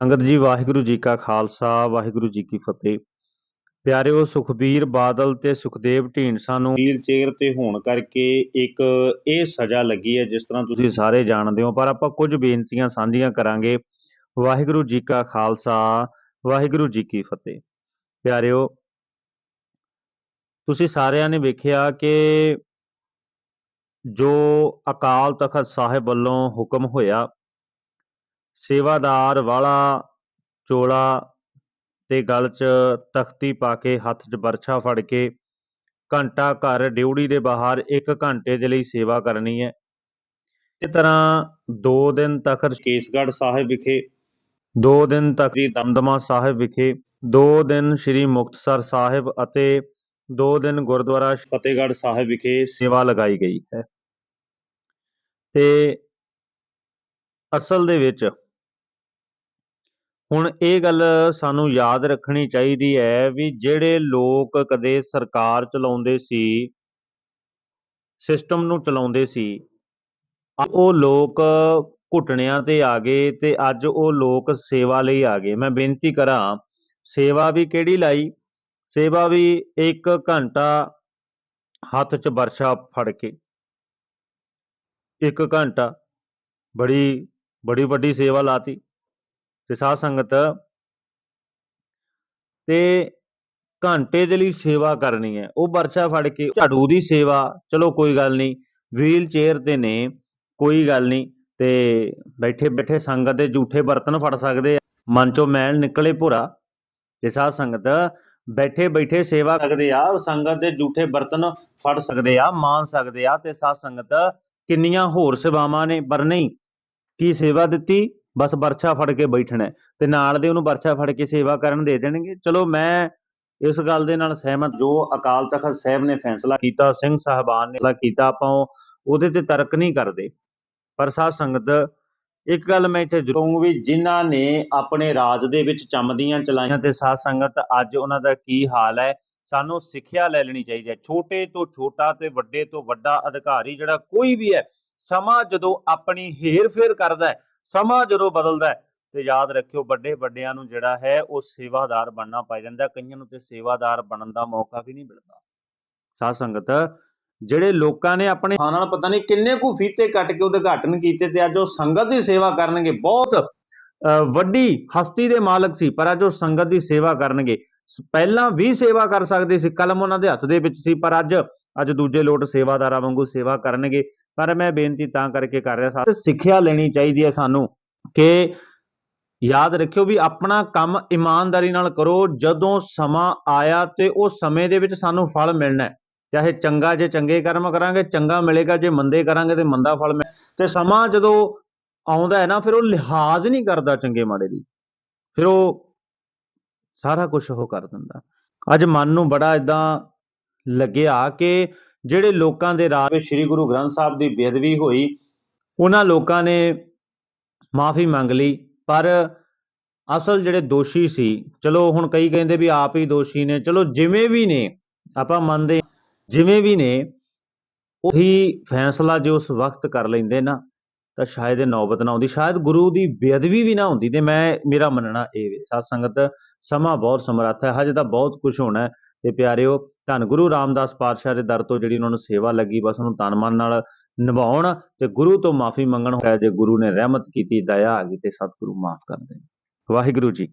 ਸੰਗਤ ਜੀ, ਵਾਹਿਗੁਰੂ ਜੀ ਕਾ ਖਾਲਸਾ, ਵਾਹਿਗੁਰੂ ਜੀ ਕੀ ਫਤਿਹ। ਪਿਆਰਿਓ, ਸੁਖਬੀਰ ਬਾਦਲ ਤੇ ਸੁਖਦੇਵ ਢੀਂਡਸਾ ਨੂੰ ਵੀਲ ਚੇਅਰ ਤੇ ਹੋਣ ਕਰਕੇ ਇੱਕ ਇਹ ਸਜ਼ਾ ਲੱਗੀ ਹੈ, ਜਿਸ ਤਰ੍ਹਾਂ ਤੁਸੀਂ ਸਾਰੇ ਜਾਣਦੇ ਹੋ, ਪਰ ਆਪਾਂ ਕੁਝ ਬੇਨਤੀਆਂ ਸਾਂਝੀਆਂ ਕਰਾਂਗੇ। ਵਾਹਿਗੁਰੂ ਜੀ ਕਾ ਖਾਲਸਾ, ਵਾਹਿਗੁਰੂ ਜੀ ਕੀ ਫਤਿਹ। ਪਿਆਰਿਓ, ਤੁਸੀਂ ਸਾਰਿਆਂ ਨੇ ਵੇਖਿਆ ਕਿ ਜੋ ਅਕਾਲ ਤਖਤ ਸਾਹਿਬ ਵੱਲੋਂ ਹੁਕਮ ਹੋਇਆ ਸੇਵਾਦਾਰ ਵਾਲਾ, ਚੋਲਾ ਤੇ ਗਲ 'ਚ ਤਖਤੀ ਪਾ ਕੇ ਹੱਥ 'ਚ ਬਰਛਾ ਫੜ ਕੇ ਘੰਟਾ ਘਰ ਡਿਊੜੀ ਦੇ ਬਾਹਰ 1 ਘੰਟੇ ਦੇ ਲਈ ਸੇਵਾ ਕਰਨੀ ਹੈ। ਇਸ ਤਰ੍ਹਾਂ 2 ਦਿਨ ਤੱਕ ਕੇਸਗੜ੍ਹ ਸਾਹਿਬ ਵਿਖੇ 2 ਦਿਨ ਤੱਕ ਜੀ ਦਮਦਮਾ ਸਾਹਿਬ ਵਿਖੇ 2 ਦਿਨ ਸ੍ਰੀ ਮੁਕਤਸਰ ਸਾਹਿਬ ਅਤੇ 2 ਦਿਨ ਗੁਰਦੁਆਰਾ ਫਤਿਹਗੜ੍ਹ ਸਾਹਿਬ ਵਿਖੇ ਸੇਵਾ ਲਗਾਈ ਗਈ ਹੈ। ਤੇ ਅਸਲ ਦੇ ਵਿੱਚ ਹੁਣ ਇਹ ਗੱਲ ਸਾਨੂੰ ਯਾਦ ਰੱਖਣੀ ਚਾਹੀਦੀ ਹੈ ਵੀ ਜਿਹੜੇ ਲੋਕ ਕਦੇ ਸਰਕਾਰ ਚਲਾਉਂਦੇ ਸੀ ਸਿਸਟਮ ਨੂੰ ਚਲਾਉਂਦੇ ਸੀ, ਉਹ ਲੋਕ ਘੁਟਣਿਆਂ ਤੇ ਆ ਗਏ ਤੇ ਅੱਜ ਉਹ ਲੋਕ ਸੇਵਾ ਲਈ ਆ ਗਏ। ਮੈਂ ਬੇਨਤੀ ਕਰਾਂ, ਸੇਵਾ ਵੀ ਕਿਹੜੀ ਲਾਈ? ਸੇਵਾ ਵੀ 1 ਘੰਟਾ ਹੱਥ 'ਚ ਵਰਸ਼ਾ ਫੜ ਕੇ। 1 ਘੰਟਾ, ਬੜੀ ਬੜੀ ਵੱਡੀ ਸੇਵਾ ਲਾਤੀ। ਤੇ ਸਾਧ ਸੰਗਤ ਤੇ ਘੰਟੇ ਦੇ ਲਈ ਸੇਵਾ ਕਰਨੀ ਹੈ। ਉਹ ਵਰਸ਼ਾ ਫੜ ਕੇ ਝਾੜੂ ਦੀ ਸੇਵਾ, ਚਲੋ ਕੋਈ ਗੱਲ ਨਹੀਂ ਵੀਲ ਚੇਅਰ ਤੇ ਨੇ, ਕੋਈ ਗੱਲ ਨਹੀਂ, ਤੇ ਬੈਠੇ ਬੈਠੇ ਸੰਗਤ ਦੇ ਝੂਠੇ ਬਰਤਨ ਫੜ ਸਕਦੇ ਆ। ਮਨ ਚੋਂ ਮੈਲ ਨਿਕਲੇ ਭੁਰਾ। ਤੇ ਸਾਧ ਸੰਗਤ ਬੈਠੇ ਬੈਠੇ ਸੇਵਾ ਕਰਦੇ ਆ, ਸੰਗਤ ਦੇ ਝੂਠੇ ਬਰਤਨ ਫੜ ਸਕਦੇ ਆ ਮਾਨ ਸਕਦੇ ਆ, ਤੇ ਸਾਧ ਸੰਗਤ ਕਿੰਨੀਆਂ ਹੋਰ ਸੇਵਾਵਾਂ ਨੇ, ਪਰ ਨਹੀਂ, ਕੀ ਸੇਵਾ ਦਿੱਤੀ? ਬਸ ਵਰਛਾ ਫੜ ਕੇ ਬੈਠਣਾ ਤੇ ਨਾਲ ਦੇ ਉਹਨੂੰ ਬਰਛਾ ਫੜ ਕੇ ਸੇਵਾ ਕਰਨ ਦੇ ਦੇਣਗੇ। ਚਲੋ ਮੈਂ ਇਸ ਗੱਲ ਦੇ ਨਾਲ ਸਹਿਮਤ, ਜੋ ਅਕਾਲ ਤਖਤ ਸਾਹਿਬ ਨੇ ਫੈਸਲਾ ਕੀਤਾ, ਸਿੰਘ ਸਾਹਿਬਾਨ ਨੇ ਕੀਤਾ, ਆਪਾਂ ਉਹਦੇ ਤੇ ਤਰਕ ਨਹੀਂ ਕਰਦੇ। ਪਰ ਸਾਧ ਸੰਗਤ, ਇੱਕ ਗੱਲ ਮੈਂ ਇੱਥੇ ਜ਼ਰੂਰ ਵੀ ਜਿਨ੍ਹਾਂ ਨੇ ਆਪਣੇ ਰਾਜ ਦੇ ਵਿੱਚ ਚਮਦੀਆਂ ਚਲਾਈਆਂ ਤੇ ਸਾਧ ਸੰਗਤ, ਅੱਜ ਉਹਨਾਂ ਦਾ ਕੀ ਹਾਲ ਹੈ? ਸਾਨੂੰ ਸਿੱਖਿਆ ਲੈ ਲੈਣੀ ਚਾਹੀਦੀ ਹੈ। ਛੋਟੇ ਤੋਂ ਛੋਟਾ ਤੇ ਵੱਡੇ ਤੋਂ ਵੱਡਾ ਅਧਿਕਾਰੀ ਜਿਹੜਾ ਕੋਈ ਵੀ ਹੈ, ਸਮਾਂ ਜਦੋਂ ਆਪਣੀ ਹੇਰ-ਫੇਰ ਕਰਦਾ ਹੈ ਸਮਾਂ ਜਦੋਂ ਬਦਲਦਾ ਤੇ ਯਾਦ ਰੱਖਿਓ ਵੱਡੇ ਵੱਡਿਆਂ ਨੂੰ ਜਿਹੜਾ ਹੈ ਉਹ ਸੇਵਾਦਾਰ ਬਣਨਾ ਪੈ ਜਾਂਦਾ ਕਈਆਂ ਨੂੰ ਤੇ ਸੇਵਾਦਾਰ ਬਣਨ ਦਾ ਮੌਕਾ ਵੀ ਨਹੀਂ ਮਿਲਦਾ। ਸਾਧ ਸੰਗਤ ਜਿਹੜੇ ਲੋਕਾਂ ਨੇ ਆਪਣੇ ਥਾਂ ਨਾਲ ਪਤਾ ਨਹੀਂ ਕਿੰਨੇ ਕੁ ਫੀਤੇ ਕੱਟ ਕੇ ਉਦਘਾਟਨ ਕੀਤੇ ਤੇ ਅੱਜ ਉਹ ਸੰਗਤ ਦੀ ਸੇਵਾ ਕਰਨਗੇ। ਬਹੁਤ ਅ, ਵੱਡੀ ਹਸਤੀ ਦੇ ਮਾਲਕ ਸੀ ਪਰ ਅੱਜ ਉਹ ਸੰਗਤ ਦੀ ਸੇਵਾ ਕਰਨਗੇ। ਪਹਿਲਾਂ ਵੀ ਸੇਵਾ ਕਰ ਸਕਦੇ ਸੀ ਕਲਮ ਉਹਨਾਂ ਦੇ ਹੱਥ ਦੇ ਵਿੱਚ ਸੀ ਪਰ ਅੱਜ ਅੱਜ ਦੂਜੇ ਲੋਟ ਸੇਵਾਦਾਰਾਂ ਵਾਂਗੂ ਸੇਵਾ ਕਰਨਗੇ। ਪਰ ਮੈਂ ਬੇਨਤੀ ਤਾਂ ਕਰਕੇ ਕਰ ਰਿਹਾ ਸਾਂ ਸਿੱਖਿਆ ਲੈਣੀ ਚਾਹੀਦੀ ਹੈ ਸਾਨੂੰ ਕਿ ਯਾਦ ਰੱਖਿਓ ਵੀ ਆਪਣਾ ਕੰਮ ਇਮਾਨਦਾਰੀ ਨਾਲ ਕਰੋ, ਜਦੋਂ ਸਮਾਂ ਆਇਆ ਤੇ ਉਹ ਸਮੇਂ ਦੇ ਵਿੱਚ ਸਾਨੂੰ ਫਲ ਮਿਲਣਾ ਹੈ। ਚਾਹੇ ਚੰਗਾ ਜੇ ਚੰਗੇ ਕਰਮ ਕਰਾਂਗੇ, ਚੰਗਾ ਮਿਲੇਗਾ, ਜੇ ਮੰਦੇ ਕਰਾਂਗੇ ਤੇ ਮੰਦਾ ਫਲ ਮਿਲ ਤੇ ਸਮਾਂ ਜਦੋਂ ਆਉਂਦਾ ਹੈ ਨਾ, ਫਿਰ ਉਹ ਲਿਹਾਜ਼ ਨਹੀਂ ਕਰਦਾ ਚੰਗੇ ਮਾੜੇ ਦੀ। ਫਿਰ ਉਹ ਸਾਰਾ ਕੁਝ ਉਹ ਕਰ ਦਿੰਦਾ। ਅੱਜ ਮਨ ਨੂੰ ਬੜਾ ਇਦਾਂ ਲੱਗਿਆ ਕਿ ਜਿਹੜੇ ਲੋਕਾਂ ਦੇ ਰਾਜ ਵਿੱਚ ਸ੍ਰੀ ਗੁਰੂ ਗ੍ਰੰਥ ਸਾਹਿਬ ਦੀ ਬੇਅਦਬੀ ਹੋਈ, ਉਹਨਾਂ ਲੋਕਾਂ ਨੇ ਮਾਫੀ ਮੰਗ ਲਈ, ਪਰ ਅਸਲ ਜਿਹੜੇ ਦੋਸ਼ੀ ਸੀ, ਚਲੋ ਹੁਣ ਕਈ ਕਹਿੰਦੇ ਵੀ ਆਪ ਹੀ ਦੋਸ਼ੀ ਨੇ, ਚਲੋ ਜਿਵੇਂ ਵੀ ਨੇ, ਆਪਾਂ ਮੰਨਦੇ ਜਿਵੇਂ ਵੀ ਨੇ, ਉਹੀ ਫੈਸਲਾ ਜੇ ਉਸ ਵਕਤ ਕਰ ਲੈਂਦੇ ਨਾ, ਤਾਂ ਸ਼ਾਇਦ ਇਹ ਨੌਬਤ ਨਾ ਆਉਂਦੀ, ਸ਼ਾਇਦ ਗੁਰੂ ਦੀ ਬੇਅਦਬੀ ਵੀ ਨਾ ਹੁੰਦੀ, ਤੇ ਮੈਂ, ਮੇਰਾ ਮੰਨਣਾ ਇਹ ਵੇ, ਸਾਧ ਸੰਗਤ, ਸਮਾਂ ਬਹੁਤ ਸਮਰੱਥ ਹੈ, ਹਜੇ ਤਾਂ ਬਹੁਤ ਕੁਝ ਹੋਣਾ ਤੇ ਪਿਆਰਿਓ, ਧੰਨ ਗੁਰੂ ਰਾਮਦਾਸ ਪਾਤਸ਼ਾਹ ਦੇ ਦਰ ਤੋਂ ਜਿਹੜੀ ਉਹਨਾਂ ਨੂੰ ਸੇਵਾ ਲੱਗੀ, ਬਸ ਉਹਨੂੰ ਤਨ ਮਨ ਨਾਲ ਨਿਭਾਉਣ ਤੇ ਗੁਰੂ ਤੋਂ ਮਾਫੀ ਮੰਗਣ ਹੋਇਆ, ਜੇ ਗੁਰੂ ਨੇ ਰਹਿਮਤ ਕੀਤੀ, ਦਇਆ ਆ ਗਈ ਤੇ ਸਤਿਗੁਰੂ ਮਾਫ ਕਰ ਦੇਣ। ਵਾਹਿਗੁਰੂ ਜੀ ਕਾ